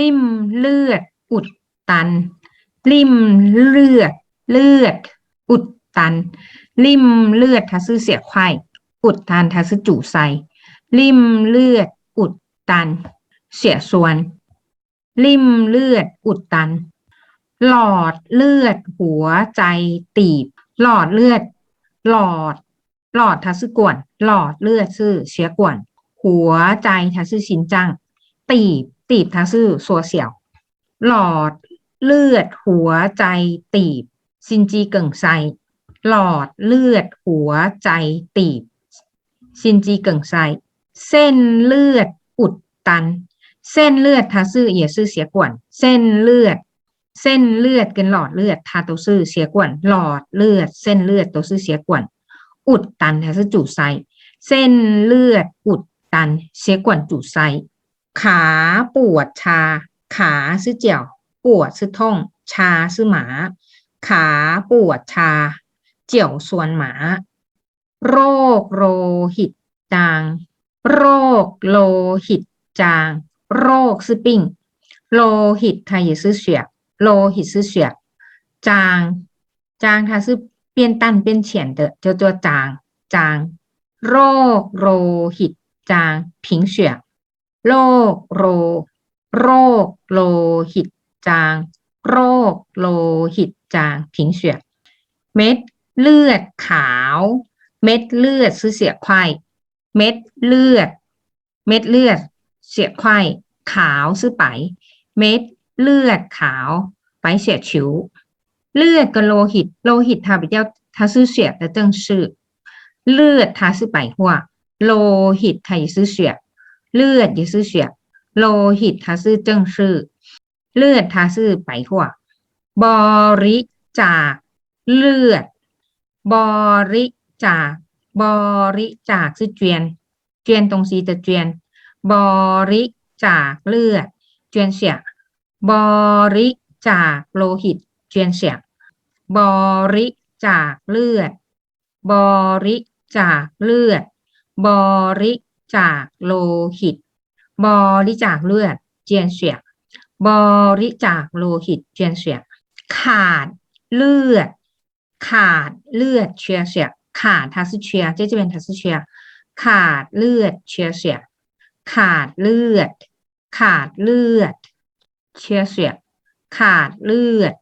ลิ่มเลือด อุดตัน ลิ่มเลือด เลือด อุดตัน ลิ่มเลือดทัซือเสียไข่อุดตันทัซือจู่ใสลิ่มเลือด อุดตัน เสียส่วน ลิ่มเลือด อุดตัน หลอดเลือด หัวใจตีบ หลอดเลือด หลอด หลอดทัซือกวน หลอดเลือดซื้อเสียกวน หัวใจทัซือชินจัง ตีบ ตีบทางซื่อสัวเสี่ยวหลอด เลือด หัวใจ ตีบ ซินจีเกิ่งไซหลอดเลือด หัวใจ ตีบ ซินจีเกิ่งไซเส้นเลือดอุดตัน เส้นเลือดทาซื่อเอียซื่อเสียกวน เส้นเลือด เส้นเลือดกันหลอดเลือดทาตัวซื่อเสียกวน หลอดเลือด เส้นเลือดตัวซื่อเสียกวน อุดตันทาซื่อจู่ไซเส้นเลือดอุดตัน เสียกวนจู่ไซ ขาปวดชา ขาซื้อเจียว ปวดซื้อท้อง ชาซื้อหมา ขาปวดชา เจียวส่วนหมา โรคโลหิตจาง โรคโลหิตจาง โรคซื่อปิ้ง โลหิตไทยซื้อเสียกโลหิตซื้อเสียกจาง จางค่ะซื่อเปลี่ยนตันเปลี่ยนเฉียนเตอะเจ้าตัวจาง จาง โรคโลหิตจางผิงเฉีย โรคโร โรคโลหิตจาง โรคโลหิตจางผิงเสียเม็ดเลือดขาว เม็ดเลือดซื้อเสียควายเม็ดเลือด เม็ดเลือด เสียควายขาวซื้อไป เม็ดเลือดขาว ไปเสียชิวเลือดกับโลหิต โลหิตทาไปเจ้าทาซื้อเสียแต่เจ้งซื้อเลือดทาซื้อไปหัวโลหิตไทยซื้อเสีย ลือด也是血โลหิต它是正式เลือด它是白话บริจาคเลือด บริจาค บริจาค是捐捐东西的捐บริจาคเลือด捐血บริจาคโลหิต捐血บริจาคเลือด บริจาคเลือด บริ จากโลหิต บริจาคเลือดเจียนเสียบริจาคโลหิตเจียนเสียขาดเลือด ขาดเลือดเชียเสียขาดทัสเชียจะจะเป็นทัสเชียขาดเลือดเชียเสียขาดเลือด ขาดเลือด เชียเสียขาดเลือด